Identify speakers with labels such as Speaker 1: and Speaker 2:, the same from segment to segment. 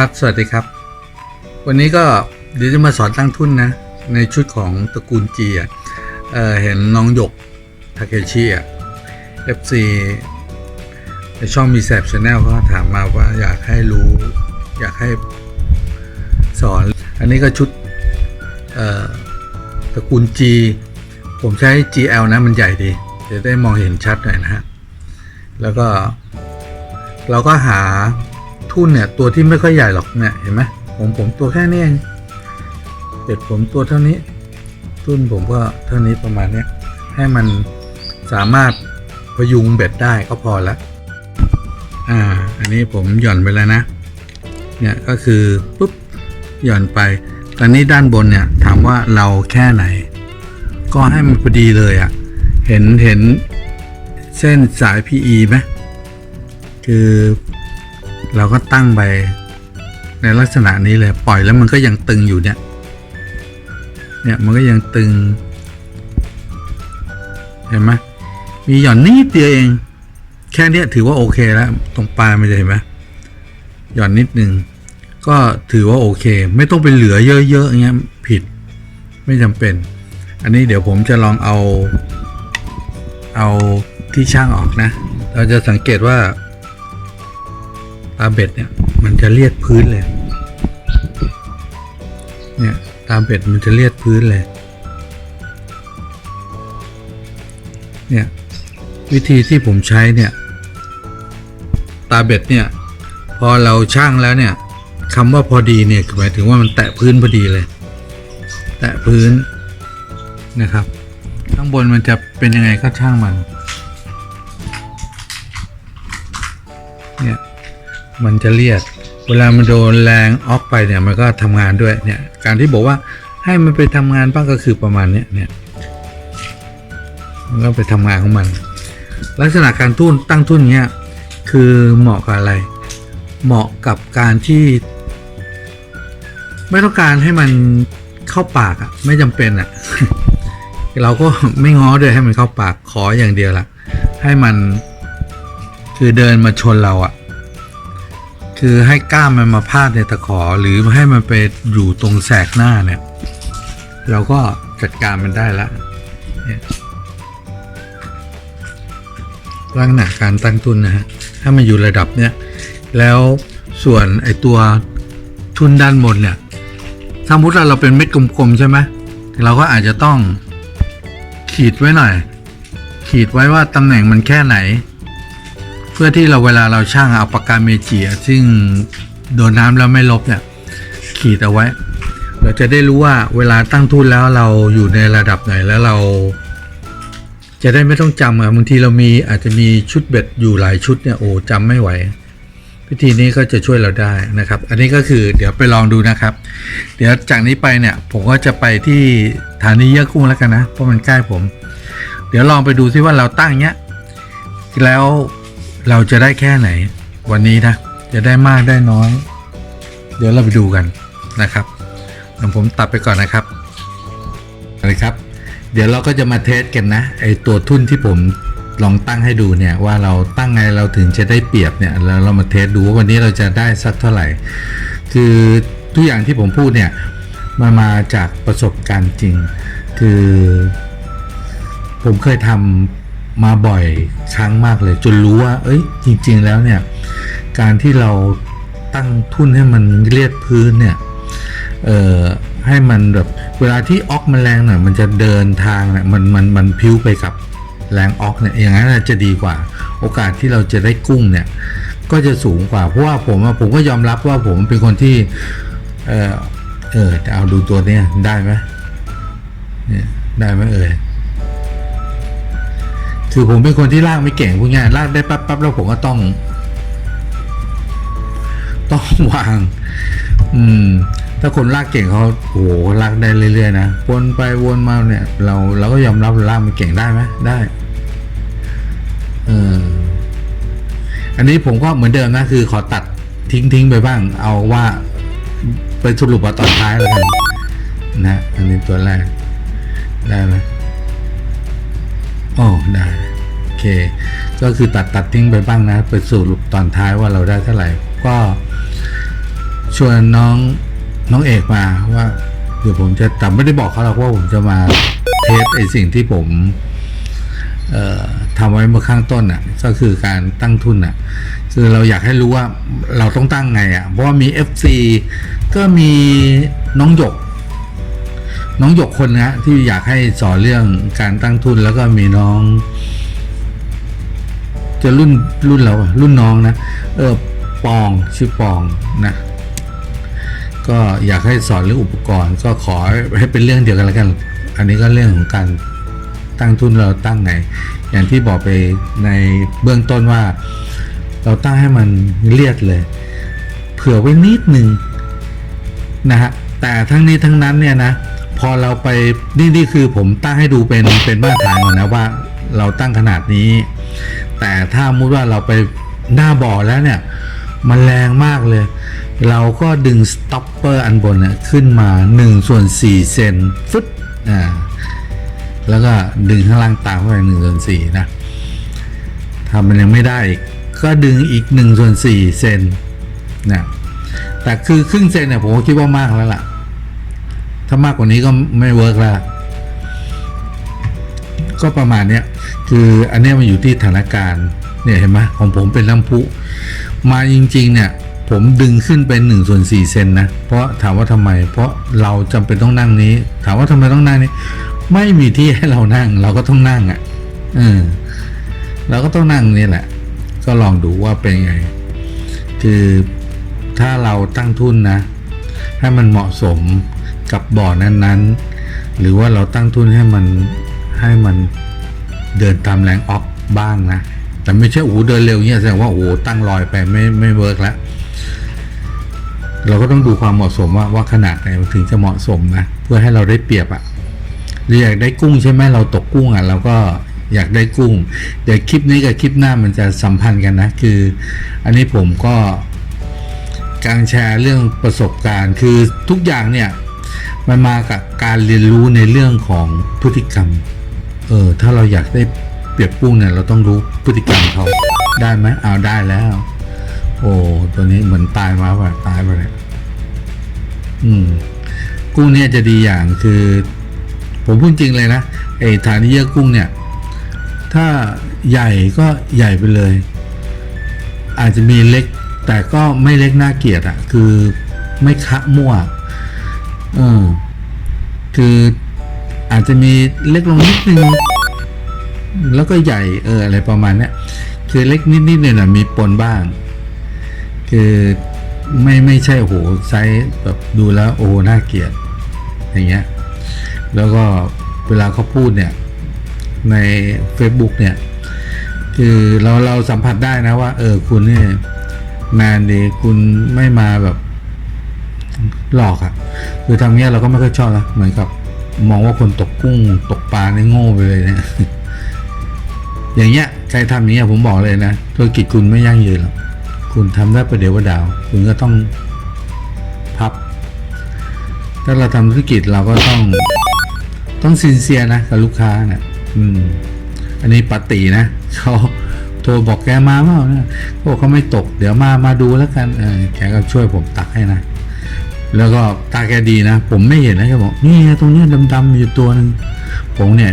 Speaker 1: ครับ สวัสดีครับ วันนี้ก็เดี๋ยวจะมาสอนตั้งทุนนะ ในชุดของตระกูลจีอะเห็นน้องหยกทาเคชิอะ FC ในช่องมีแซบชาแนลเขาถามมาว่าอยากให้รู้ อยากให้สอน อันนี้ก็ชุดตระกูล G ผมใช้ GL นะมันใหญ่ดีจะได้มองเห็นชัดหน่อยนะฮะ แล้วก็เราก็หา ทุ่นเนี่ยตัวที่ไม่ค่อยใหญ่หรอกเนี่ยเห็นไหมผมผมตัวแค่นี้เองเป็ดผมตัวเท่านี้ ทุ่นผมก็เท่านี้ประมาณเนี้ยให้มันสามารถพยุงเบ็ดได้ก็พอละอ่า อันนี้ผมหย่อนไปแล้วนะ เนี่ยก็คือปุ๊บหย่อนไป ตอนนี้ด้านบนเนี่ยถามว่าเราแค่ไหน ก็ให้มันพอดีเลยอะ่ะ เห็นเห็นเส้นสาย PE ไหมคือ เราก็ตั้งไปในลักษณะนี้เลยปล่อยแล้วมันก็ยังตึงอยู่เนี่ย เนี่ยมันก็ยังตึง เห็นไหมมีหย่อนนิดเดียวเอง แค่เนี้ยถือว่าโอเคแล้ว ตรงปลายมันจะเห็นไหมหย่อนนิดนึงก็ถือว่าโอเค ไม่ต้องไปเหลือเยอะๆอย่างเงี้ยผิด ไม่จำเป็น อันนี้เดี๋ยวผมจะลองเอา เอาที่ช่างออกนะ เราจะสังเกตว่า ตาเบ็ดเนี่ยมันจะเลียดพื้นเลย เนี่ยตาเบ็ดมันจะเลียดพื้นเลย เนี่ยวิธีที่ผมใช้เนี่ย ตาเบ็ดเนี่ย พอเราช่างแล้วเนี่ยคำว่าพอดีเนี่ยหมายถึงว่ามันแตะพื้นพอดีเลย แตะพื้นนะครับ ข้างบนมันจะเป็นยังไงก็ช่างมัน เนี่ย มันจะเลียดเวลามันโดนแรงออกไปเนี่ยมันก็ทำงานด้วยเนี่ยการที่บอกว่าให้มันไปทำงานบ้างก็คือประมาณเนี้ยเนี่ยมันก็ไปทำงานของมัน ลักษณะการทุ่นตั้งทุ่นเนี้ยคือเหมาะกับอะไร เหมาะกับการที่ ไม่ต้องการให้มันเข้าปากอะไม่จำเป็นอะเราก็ไม่ง้อด้วยให้มันเข้าปากขออย่างเดียวละให้มันคือเดินมาชนเราอะ คือให้กล้ามมันมาพาดในตะขอหรือให้มันไปอยู่ตรงแสกหน้าเนี่ย เราก็จัดการมันได้ละเนี่ยลักษณะการตั้งทุนนะฮะถ้ามันอยู่ระดับเนี้ยแล้วส่วนไอตัวทุนด้านบนเนี่ยสมมติว่าเราเป็นเม็ดกลมๆใช่ไหมเราก็อาจจะต้องขีดไว้หน่อย ขีดไว้ว่าตำแหน่งมันแค่ไหน เพื่อที่เราเวลาเราช่างเอาปากกาเมจิซึ่งโดนน้ำแล้วไม่ลบเนี่ยขีดเอาไว้ เราจะได้รู้ว่าเวลาตั้งทุนแล้วเราอยู่ในระดับไหนแล้วเรา จะได้ไม่ต้องจำอะบางทีเรามีอาจจะมีชุดเบ็ดอยู่หลายชุดเนี่ยโอ้จำไม่ไหววิธีนี้ก็จะช่วยเราได้นะครับ อันนี้ก็คือเดี๋ยวไปลองดูนะครับ เดี๋ยวจากนี้ไปเนี่ยผมก็จะไปที่ฐานีเยื่อกุ้งแล้วกันนะ เพราะมันใกล้ผม เดี๋ยวลองไปดูซิว่าเราตั้งเนี้ย แล้ว เราจะได้แค่ไหน วันนี้นะ จะได้มากได้น้อย เดี๋ยวเราไปดูกันนะครับเดี๋ยวผมตัดไปก่อนนะครับนะครับ เดี๋ยวเราก็จะมาเทสกันนะไอตัวทุ่นที่ผมลองตั้งให้ดูเนี่ยว่าเราตั้งไงเราถึงจะได้เปรียบเนี่ยแล้วเรามาเทสดูว่าวันนี้เราจะได้สักเท่าไหร่ คือทุกอย่างที่ผมพูดเนี่ยมามาจากประสบการณ์จริง คือผมเคยทำ มาบ่อยครั้งมากเลย จนรู้ว่า เอ้ย จริง ๆ แล้วเนี่ย การที่เราตั้งทุ่นให้มันเลียดพื้นเนี่ย เอ่อ ให้มันแบบเวลาที่ออกมันแรงหน่อยมันจะเดินทางเนี่ยมันมันมันพิ้วไปกับแรงออกเนี่ยอย่างนั้นจะดีกว่า โอกาสที่เราจะได้กุ้งเนี่ย ก็จะสูงกว่า เพราะว่าผมผมก็ยอมรับว่าผมเป็นคนที่ เออเออเอาดูตัวเนี้ยได้ไหมเนี่ยได้ไหมเอ่ย คือผมเป็นคนที่ลากไม่เก่งพูดง่ายลากได้ปั๊บปั๊บแล้วผมก็ต้อง ต้องวาง อืม ถ้าคนลากเก่งเขาโอ้โหลากได้เรื่อยๆนะวนไปวนมาเนี่ย เราเราก็ยอมรับลากไม่เก่งได้ไหมได้เอออันนี้ผมก็เหมือนเดิมนะคือขอตัดทิ้งทิ้งไปบ้าง เอาว่าไปสรุปว่าตอนท้ายแล้วกันนะ อันนี้ตัวแรกได้ไหมโอ้ได้ เค ก็คือตัดตัดทิ้งไปบ้างนะไปสรุปตอนท้ายว่าเราได้เท่าไหร่ ก็ชวนน้องน้องเอกมาว่า เดี๋ยวผมจะแต่ไม่ได้บอกเขาหรอกว่าผมจะมาเทสไอสิ่งที่ผมเอ่อทำไว้เมื่อข้างต้นอะก็คือการตั้งทุนอะคือเราอยากให้รู้ว่าเราต้องตั้งไงอะเพราะว่ามี FC ก็มีน้องหยก น้องหยกคนนะที่อยากให้สอนเรื่องการตั้งทุนแล้วก็มีน้อง จะรุ่นรุ่นเราอะรุ่นน้องนะ เออปองชื่อปองนะ ก็อยากให้สอนเรื่องอุปกรณ์ ก็ขอให้เป็นเรื่องเดียวกันแล้วกัน อันนี้ก็เรื่องของการตั้งทุนเราตั้งไง อย่างที่บอกไปในเบื้องต้นว่า เราตั้งให้มันเลียดเลย เผื่อไว้นิดหนึ่งนะฮะแต่ทั้งนี้ทั้งนั้นเนี่ยนะ พอเราไปนี่นี่คือผมตั้งให้ดูเป็นเป็นมาตรฐานก่อนนะว่า เราตั้งขนาดนี้ แต่ถ้ามุดว่าเราไปหน้าบ่อแล้วเนี่ย มันแรงมากเลย เราก็ดึงสต็อปเปอร์อันบนเนี่ยขึ้นมา1ส่วน4เซนฟึดอ่าแล้วก็ดึงข้างล่างตามเข้าไป1ส่วน4นะถ้ามันยังไม่ได้อีกก็ดึงอีก1ส่วน4เซนนะแต่คือครึ่งเซนเนี่ยผมก็คิดว่ามากแล้วล่ะ ถ้ามากกว่านี้ก็ไม่เวิร์กแล้ว ก็ประมาณเนี้ยคืออันนี้มันอยู่ที่สถานการณ์เนี่ยเห็นไหมของผมเป็นน้ำพุมาจริง ๆ เนี่ยผมดึงขึ้นเป็นหนึ่งส่วนสี่เซนนะ เพราะถามว่าทำไม เพราะเราจำเป็นต้องนั่งนี้ ถามว่าทำไมต้องนั่งนี้ ไม่มีที่ให้เรานั่ง เราก็ต้องนั่งอะ่ะเออเราก็ต้องนั่งนี่แหละ ก็ลองดูว่าเป็นไง คือถ้าเราตั้งทุนนะ ให้มันเหมาะสมกับบ่อนั้นๆ หรือว่าเราตั้งทุนให้มัน ให้มันเดินตามแรงออกบ้างนะ แต่ไม่ใช่โอ้เดินเร็วเงี้ยแสดงว่าโอ้ตั้งลอยไปไม่ไม่เวิร์กแล้วเราก็ต้องดูความเหมาะสมว่าว่าขนาดไหนถึงจะเหมาะสมนะเพื่อให้เราได้เปรียบอะเราอยากได้กุ้งใช่ไหมเราตกกุ้งอะเราก็อยากได้กุ้ง เดี๋ยวคลิปนี้กับคลิปหน้ามันจะสัมพันธ์กันนะ คือ อันนี้ผมก็การแชร์เรื่องประสบการณ์ คือทุกอย่างเนี่ยมันมากับการเรียนรู้ในเรื่องของพฤติกรรม เออ ถ้าเราอยากได้เปรียบกุ้งเนี่ย เราต้องรู้พฤติกรรมเขาได้ไหมเอาได้แล้ว โอ้ตัวนี้เหมือนตายมาแบบตายไปเลยอืม กุ้งเนี่ยจะดีอย่างคือ ผมพูดจริงเลยนะไอ้ฐานเยื่อกุ้งเนี่ย ถ้าใหญ่ก็ใหญ่ไปเลย อาจจะมีเล็ก แต่ก็ไม่เล็กน่าเกลียดอะ่ะ คือไม่คะมั่วเออคือ อาจจะมีเล็กลงนิดนึง แล้วก็ใหญ่เอออะไรประมาณเนี้ยคือเล็กนิดๆเนี่ยนะมีปนบ้าง คือไม่ไม่ใช่โอ้โหไซส์แบบดูแล้วโอ้น่าเกลียดอย่างเงี้ยแล้วก็เวลาเขาพูดเนี่ยใน Facebook เนี่ย คือเราเราสัมผัสได้นะว่า เออคุณเนี่ยแมนดีคุณไม่มาแบบหลอกอะ่ะคือทำเงี้ยเราก็ไม่ค่อยชอบนะเหมือนกับ มองว่าคนตกกุ้งตกปลาในโง่ไปเลยเนี่ยอย่างเงี้ยใครทำอย่างเงี้ยผมบอกเลยนะธุรกิจคุณไม่ยั่งยืนหรอกคุณทำได้ประเดี๋ยวประดาว คุณก็ต้องพับ ถ้าเราทำธุรกิจเราก็ต้องต้องซินเซียนะกับลูกค้านะี่ยอืม อันนี้ปาตินะเขาโทรบอกแกมาเปล่านะเขาบอกเขาไม่ตก เดี๋ยวมามาดูแล้วกันเออแกก็ช่วยผมตักให้นะ แล้วก็ตาแกดีนะ ผมไม่เห็นนะแกบอกนี่ตรงเนี้ยดำๆอยู่ตัวหนึงผมเนี่ย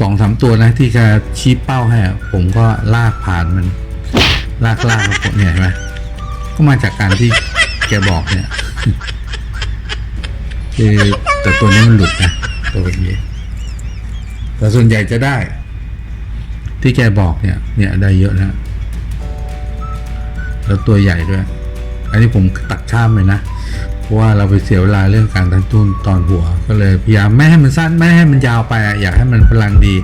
Speaker 1: สองสามตัวนะที่แกชี้เป้าให้ผมก็ลากผ่านมัน ลากลากผมเนี่ยเห็นไหมก็มาจากการที่แกบอกเนี่ยคือแต่ตัวนี้มันหลุดนะตัวนี้แต่ส่วนใหญ่จะได้ ที่แกบอกเนี่ย เนี่ยได้เยอะนะแล้วตัวใหญ่ด้วย อันนี้ผมตัดข้ามเลยนะ เพราะว่าเราไปเสียเวลาเรื่องการตั้งทุนตอนหัว ก็เลยพยายามไม่ให้มันสั้นไม่ให้มันยาวไปอยากให้มันพลังดี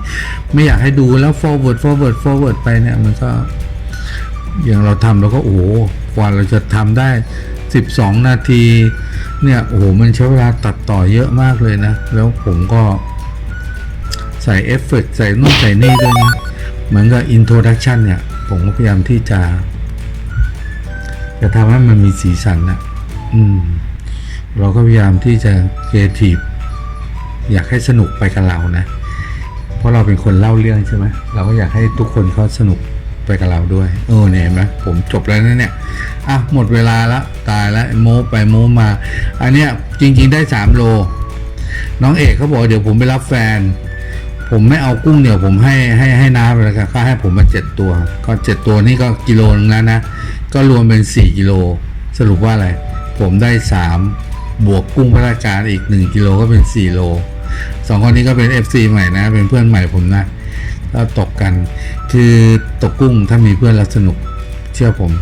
Speaker 1: ไม่อยากให้ดูแล้ว forward forward forward ไปเนี่ยมันก็อย่างเราทำเราก็โอ้โหกว่าเราจะทำได้ 12 นาทีเนี่ยโอ้โหมันใช้เวลาตัดต่อเยอะมากเลยนะ แล้วผมก็ใส่เอฟเฟกต์ใส่นู่นใส่นี่ด้วยนะเหมือนกับอินโทรดักชันเนี่ย ผมก็พยายามที่จะ จะทำให้มันมีสีสันนะอืม เราก็พยายามที่จะเอทีฟอยากให้สนุกไปกับเรานะ เพราะเราเป็นคนเล่าเรื่องใช่ไหมเราก็อยากให้ทุกคนเขาสนุกไปกับเราด้วยโอ้เนี่ยเห็นไหมผมจบแล้วนะเนี่ยอะหมดเวลาแล้วตายแล้วโม้ไปโม้มา อันเนี้ยจริง ๆได้สามโล น้องเอกเขาบอกเดี๋ยวผมไปรับแฟน ผมไม่เอากุ้งเดี๋ยวผมให้ให้ให้น้าไปแล้วกันเขาให้ผมมาเจ็ดตัว ก็เจ็ดตัวนี่ก็กิโลนึงแล้วนะ ก็รวมเป็นสี่กิโล สรุปว่าอะไร ผมได้สาม บวกกุ้งพระราชกาอีกหนึ่งกิโลก็เป็นสี่โลสองคนนี้ก็เป็น FC ใหม่นะ เป็นเพื่อนใหม่ผมนะก็ตกกัน คือตกกุ้งถ้ามีเพื่อนแล้วสนุกเชื่อผม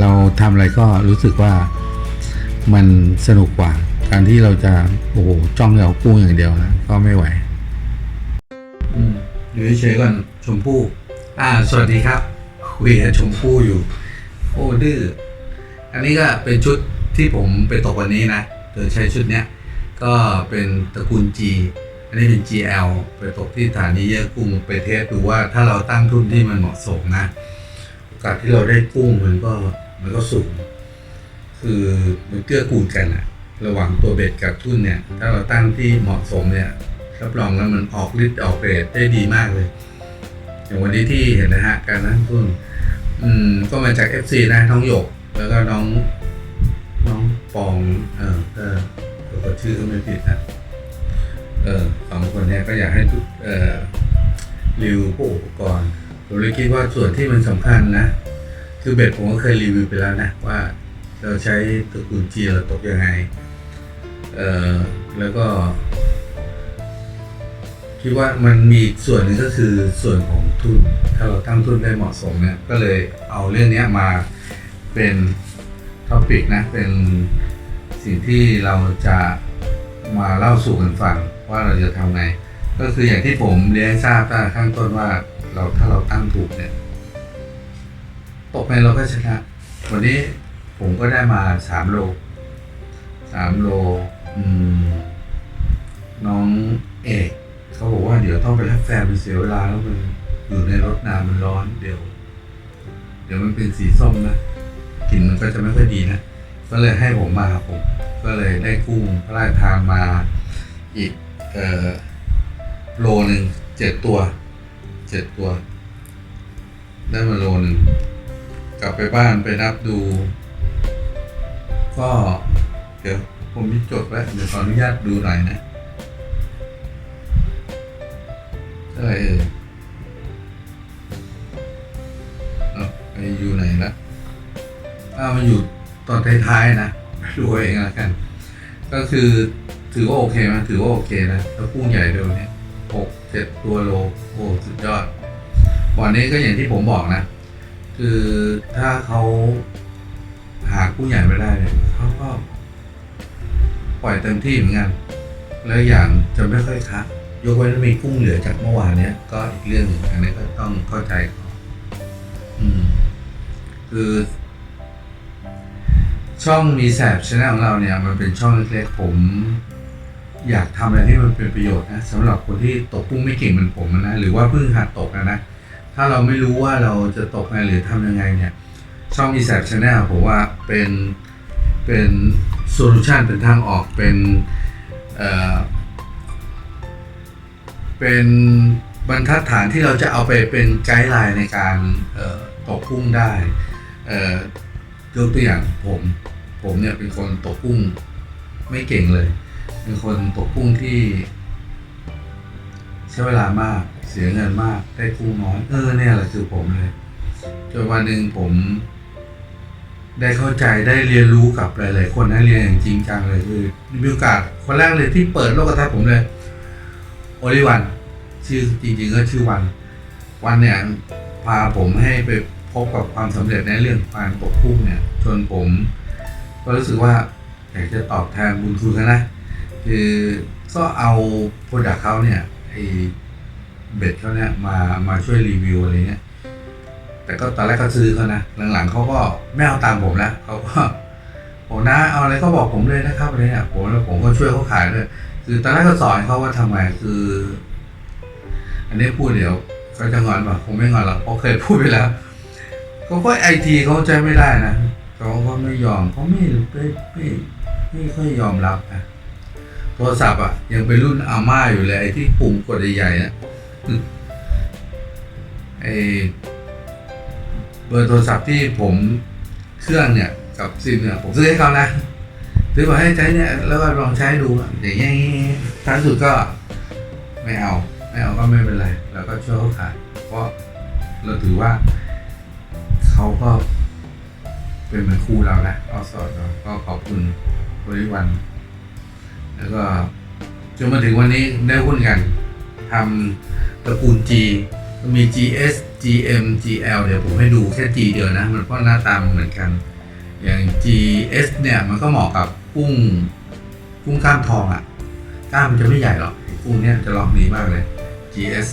Speaker 1: เราทำอะไรก็รู้สึกว่ามันสนุกกว่า การที่เราจะโอ้โหจ้องเอากุ้งอย่างเดียวนะก็ไม่ไหวอืมอยู่เฉยๆก่อนชมพู่อ่า สวัสดีครับคุยกับชมพู่อยู่ โอ้ดื้ออันนี้ก็เป็นชุด ที่ผมไปตกวันนี้นะโดยใช้ชุดเนี้ยก็เป็นตระกูล G อันนี้เป็น GL ไปตกที่สถานีเยอะกุ้งไปเทสดูว่าถ้าเราตั้งทุนที่มันเหมาะสมนะโอกาสที่เราได้กุ้งมันก็มันก็สูง คือมันเกื้อกูลกันอะระหว่างตัวเบ็ดกับทุนเนี่ย ถ้าเราตั้งที่เหมาะสมเนี่ยรับรองแล้วมันออกฤทธิ์ออกเกรดได้ดีมากเลย อย่างวันนี้ที่เห็นนะฮะการนั่งทุนอืมก็มาจาก FC นะน้องหยก แล้วก็น้อง น้องปองเออก็ก็ชื่อก็ไม่ผิดนะเออสองคนเนี้ยก็อยากให้ทุกเอ่อรีวิวพวกอุปกรณ์ผมเลยคิดว่าส่วนที่มันสำคัญนะ คือเบ็ดผมก็เคยรีวิวไปแล้วนะว่าเราใช้ตระกูลจีเราตกยังไง เออแล้วก็คิดว่ามันมีส่วนนึงก็คือส่วนของทุน ถ้าเราตั้งทุนได้เหมาะสมเนี่ยก็เลยเอาเรื่องเนี้ยมาเป็น ท็อปิกนะเป็นสิ่งที่เราจะมาเล่าสู่กันฟังว่าเราจะทำไง ก็คืออย่างที่ผมเรียนให้ทราบตั้งแต่ข้างต้นว่าเราถ้าเราตั้งถูกเนี่ยตกไปเราก็ชนะ วันนี้ผมก็ได้มาสามโลสามโลมน้องเอกเขาบอกว่าเดี๋ยวต้องไปรับแฟนมันเสียเวลาแล้วมันอยู่ในรถนานมันร้อนเดี๋ยว เดี๋ยวมันเป็นสีส้มนะ กลิ่นมันก็จะไม่ค่อยดีนะก็เลยให้ผมมาครับผมก็เลยได้กุ้งพระราชทานมาอีกเออโลหนึ่งเจ็ดตัวเจ็ดตัว ได้มาโลหนึ่งกลับไปบ้านไปนับดู ก็ เดี๋ยวผมมีจดไว้เดี๋ยวขออนุญาตดูหน่อยนะเท่าไหร่เอ่ยเอาไปอยู่ไหนละ้ามันอยู่ตอนท้ายๆนะดูเอาเองละกัน ก็คือถือว่าโอเคไหมถือว่าโอเคนะแล้วกุ้งใหญ่เดียวนี้หกเจ็ดตัวโลโอ้สุดยอดวันนี้ก็อย่างที่ผมบอกนะ คือถ้าเขาหากุ้งใหญ่ไม่ได้เนี่ยเขาก็ปล่อยเต็มที่เหมือนกัน แล้วอย่างจะไม่ค่อยคัดยกเว้นมีกุ้งเหลือจากเมื่อวานเนี้ยก็อีกเรื่องหนึ่งอันนี้ก็ต้องเข้าใจอืม คือ ช่องมีแสบชแนลของเราเนี่ยมันเป็นช่องเล็กๆผม อยากทำอะไรที่มันเป็นประโยชน์นะสำหรับคนที่ตกกุ้งไม่เก่งเหมือนผมนะหรือว่าเพิ่งหัดตกนะนะถ้าเราไม่รู้ว่าเราจะตกไงหรือทำยังไงเนี่ยช่องมีแสบชแนลผมว่าเป็นเป็นโซลูชันเป็นทางออกเป็นเอ่อเป็นบรรทัดฐานที่เราจะเอาไปเป็นไกด์ไลน์ในการตกกุ้งได้เอ่อ ยกตัวอย่างผม ผมเนี่ยเป็นคนตกกุ้งไม่เก่งเลย เป็นคนตกกุ้งที่ ใช้เวลามากเสียเงินมาก ได้กุ้งน้อย เออเนี่ยแหละคือผมเลยจนวันหนึ่งผม ได้เข้าใจได้เรียนรู้กับหลาย ๆ คนนะเรียนอย่างจริงจังเลยคือมีโอกาสคนแรกเลยที่เปิดโลกทัศน์ผมเลยโอลิวัน ชื่อจริง ๆ ก็ชื่อวัน วันเนี่ยพาผมให้ไป พบกับความสำเร็จในเรื่องการตกกุ้งเนี่ยจนผม ก็รู้สึกว่าอยากจะตอบแทนบุญคุณเขานะคือก็เอาโปรดักเขาเนี่ยไอเบ็ดเขาเนี่ยมามาช่วยรีวิวอะไรเงี้ยแต่ก็ตอนแรกก็ซื้อเขานะหลังๆเขาก็ไม่เอาตามผมแล้วเขาก็ผมนะเอาอะไรก็บอกผมเลยนะครับอะไรเนี่ยผมแล้วผมก็ช่วยเขาขายเลยคือตอนแรกก็สอนเขาว่าทำไงคือ อันนี้พูดเดี๋ยวเขาจะงอนป่ะคงไม่งอนหรอกเพราะเคยพูดไปแล้ว เขาก็ไอทีเขาใจไม่ได้นะเขาก็ไม่ยอมเขาไม่ไม่ไม่ไม่ค่อยยอมรับนะโทรศัพท์อะ ยังเป็นรุ่นอาม่าอยู่เลยไอที่ปุ่มกดใหญ่ๆนะไอเบอร์โทรศัพท์ที่ผมเครื่องเนี่ยกับซิมเนี่ยผมซื้อให้เขานะซื้อมาให้ใช้เนี่ยแล้วก็ลองใช้ดูอย่างเงี้ยท้ายสุดก็ไม่เอา ไม่เอาก็ไม่เป็นไรเราก็ช่วยเขาขายเพราะเราถือว่า เขาก็เป็นเหมือนครูเรานะเอาสอนเราก็ขอบคุณบริวัน แล้วก็จนมาถึงวันนี้ได้หุ้นกันทำตระกูล G มี GS GM GL เดี๋ยวผมให้ดูแค่ G เดียวนะ มันเพราะหน้าตามเหมือนกัน อย่าง GS เนี่ยมันก็เหมาะกับกุ้งกุ้งกล้ามทองอะ่ะกล้ามมันจะไม่ใหญ่หรอกกุ้งเนี่ยจะลอกดีมากเลย GS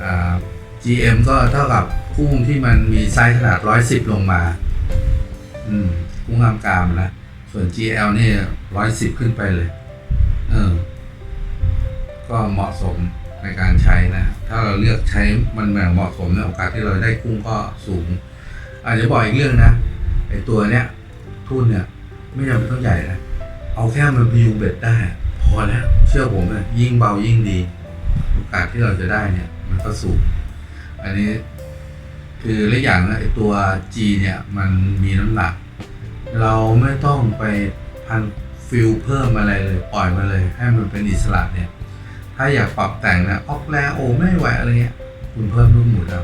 Speaker 1: อ่า GM ก็เท่ากับ กุ้งที่มันมีไซส์ขนาด110ลงมา อืม กุ้งกล้ามกรามนะส่วน GL นี่110ขึ้นไปเลย เออ ก็เหมาะสมในการใช้นะ ถ้าเราเลือกใช้มันแบบเหมาะสมเนี่ยโอกาสที่เราได้กุ้งก็สูง อาจจะบอกอีกเรื่องนะไอตัวเนี้ยทุ่นเนี่ย ไม่จำเป็นต้องใหญ่นะเอาแค่มันพยุงเบ็ดได้ พอแล้วเชื่อผมเลยยิ่งเบายิ่งดี โอกาสที่เราจะได้เนี่ย มันก็สูง อันนี้ คือและอย่างนะไอตัว G เนี่ยมันมีน้ำหนัก เราไม่ต้องไปพันฟิลเพิ่มอะไรเลยปล่อยมาเลย ให้มันเป็นอิสระเนี่ย ถ้าอยากปรับแต่งนะออกแลโอไม่ไหวอะไรเงี้ยคุณเพิ่มลูกหมุนเอา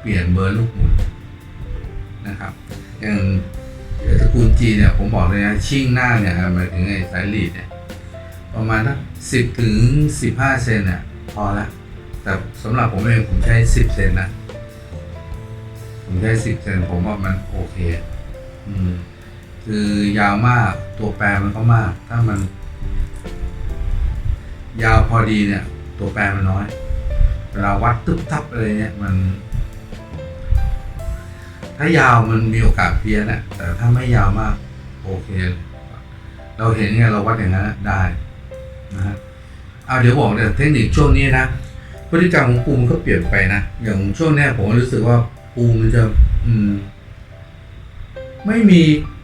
Speaker 1: เปลี่ยนเบอร์ลูกหมุนนะครับอย่างตระกูลจีเนี่ยผมบอกเลยนะชิ่งหน้าเนี่ยหมายถึงไอ้สายลีดเนี่ยประมาณสักสิบถึงสิบห้าเซนเนี่ยพอละแต่สำหรับผมเองผมใช้สิบเซนนะ ผมใช้สิบเซนผมว่ามันโอเค อืม คือยาวมากตัวแปรมันก็มาก ถ้ามัน ยาวพอดีเนี่ย ตัวแปรมันน้อยเวลาวัดตึ๊บทับอะไรเนี่ยมัน ถ้ายาวมันมีโอกาสเพี้ยนอะแต่ถ้าไม่ยาวมาก โอเค เราเห็นไงเราวัดอย่างนั้นได้นะฮะเอาเดี๋ยวบอกเนี่ยเทคนิคช่วงนี้นะพฤติกรรมของปูมันก็เปลี่ยนไปนะ อย่างช่วงนี้ผมรู้สึกว่า ปูมันจะ อืม ไม่มี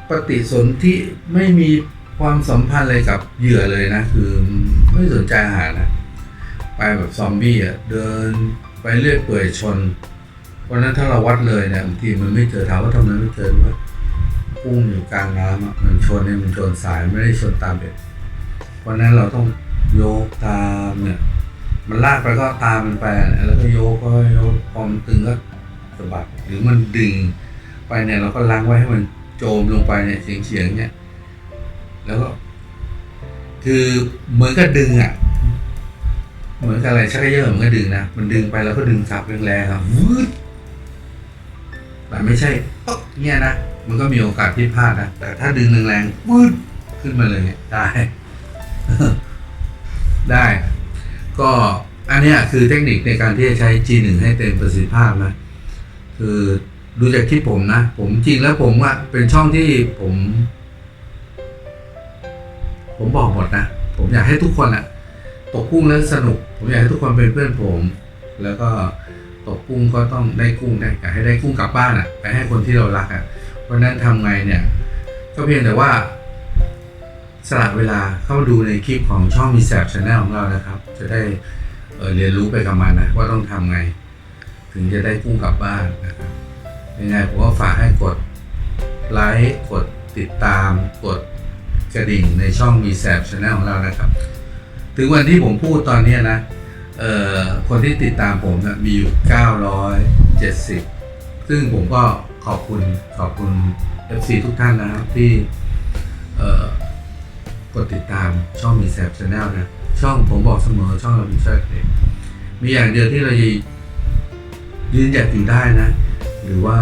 Speaker 1: ปฏิสนธิไม่มีความสัมพันธ์อะไรกับเหยื่อเลยนะ คือไม่สนใจอาหารนะ ไปแบบซอมบี้อะเดินไปเรื่อยเปื่อยชน เพราะนั้นถ้าเราวัดเลยเนี่ยบางทีมันไม่เจอถามว่าทำไมไม่เจอว่ากุ้งอยู่กลางน้ำอะมันชนเนี่ยมันชนสายไม่ได้ชนตามเบ็ดเพราะนั้นเราต้องโยกตามเนี่ย มันลากไปก็ตามมันไปแล้วก็โยกก็โยกพอมันตึงก็ะบัดหรือมันดึงไปเนี่ยเราก็ล้างไว้ให้มันโจมลงไปเนี่ยเฉียงเฉียงเนี่ย แล้วก็ คือเหมือนกับดึงอะ เหมือนกับอะไรชักเยอะเหมือนกับดึงนะมันดึงไปแล้วก็ดึงกลับแรงๆครับวืดแต่ไม่ใช่ป๊อกเนี่ยนะมันก็มีโอกาสที่พลาดนะแต่ถ้าดึงแรงๆวืดขึ้นมาเลยเนี่ยได้ ได้ ก็อันนี้คือเทคนิคในการที่จะใช้ G1 ให้เต็มประสิทธิภาพนะ คือดูจากคลิปผมนะ ผมจริงแล้วผมว่าเป็นช่องที่ผม ผมบอกหมดนะ ผมอยากให้ทุกคนอะตกกุ้งแล้วสนุก ผมอยากให้ทุกคนเป็นเพื่อนผม แล้วก็ตกกุ้งก็ต้องได้กุ้งได้อยากให้ได้กุ้งกลับบ้านอะไปให้คนที่เรารักอะเพราะนั้นทำไงเนี่ย ก็เพียงแต่ว่าสละเวลาเข้าดูในคลิปของช่องมีแสบชาแนลของเรานะครับ จะได้เเรียนรู้ไปกับมันนะว่าต้องทำไง ถึงจะได้กุ้งกลับบ้านนะครับยังไงผมก็ฝากให้กดไลค์กดติดตามกดกระดิ่งในช่องมีแสบช anel ของเรานะครับ ถึงวันที่ผมพูดตอนนี้นะคนที่ติดตามผมนะมีอยู่ 970 ซึ่งผมก็ขอบคุณขอบคุณ FC ทุกท่านนะครับที่กดติดตามช่องมีแสบช anel นะ ช่องผมบอกเสมอช่องเรามีเชิดเด็กมีอย่างเดียวที่เราจะ ยืนหยัดอยู่ได้นะ หรือว่า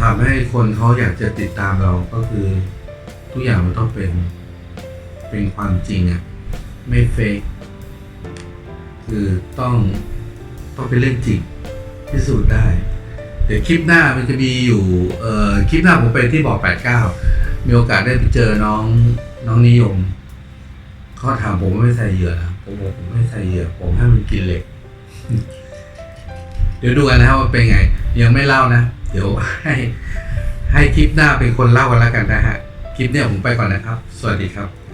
Speaker 1: ทำให้คนเขาอยากจะติดตามเราก็คือทุกอย่างมันต้องเป็นเป็นความจริงอะไม่เฟกคือต้องต้องเป็นเรื่องจริงพิสูจน์ได้ เดี๋ยวคลิปหน้ามันจะมีอยู่เอ่อคลิปหน้าผมไปที่บ่อก89 มีโอกาสได้ไปเจอน้องน้องนิยมเขาถามผมว่าไม่ใส่เหยื่อนะผมบอกผมไม่ใส่เหยื่อ ผมให้มันกินเหล็ก เดี๋ยวดูกันนะครับว่าเป็นไง ยังไม่เล่านะ เดี๋ยวให้ให้คลิปหน้าเป็นคนเล่ากันแล้วกันนะฮะ คลิปเนี้ยผมไปก่อนนะครับ สวัสดีครับ